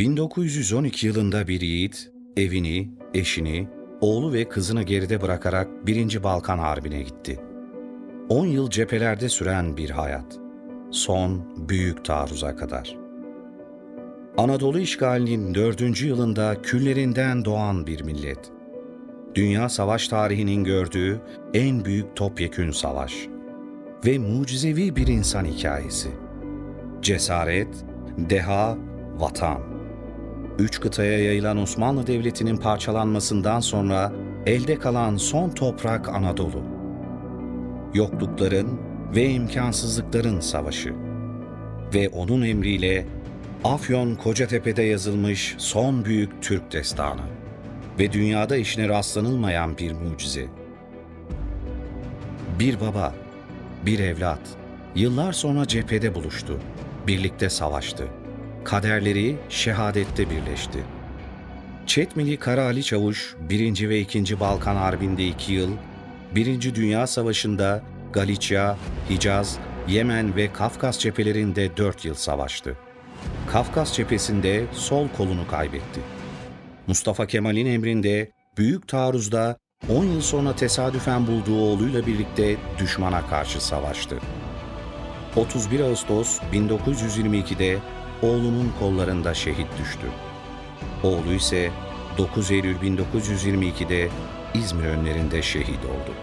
1912 yılında bir yiğit evini, eşini, oğlu ve kızını geride bırakarak 1. Balkan Harbi'ne gitti. 10 yıl cephelerde süren bir hayat. Son büyük taarruza kadar. Anadolu işgalinin dördüncü yılında küllerinden doğan bir millet. Dünya savaş tarihinin gördüğü en büyük topyekün savaş. Ve mucizevi bir insan hikayesi. Cesaret, deha, vatan. Üç kıtaya yayılan Osmanlı Devleti'nin parçalanmasından sonra elde kalan son toprak Anadolu. Yoklukların ve imkansızlıkların savaşı. Ve onun emriyle Afyon Kocatepe'de yazılmış son büyük Türk destanı ve dünyada işine rastlanılmayan bir mucize. Bir baba, bir evlat, yıllar sonra cephede buluştu, birlikte savaştı. Kaderleri şehadette birleşti. Çetmili Kara Ali Çavuş, 1. ve 2. Balkan Harbi'nde 2 yıl, 1. Dünya Savaşı'nda Galicia, Hicaz, Yemen ve Kafkas cephelerinde 4 yıl savaştı. Kafkas cephesinde sol kolunu kaybetti. Mustafa Kemal'in emrinde büyük taarruzda 10 yıl sonra tesadüfen bulduğu oğluyla birlikte düşmana karşı savaştı. 31 Ağustos 1922'de oğlunun kollarında şehit düştü. Oğlu ise 9 Eylül 1922'de İzmir önlerinde şehit oldu.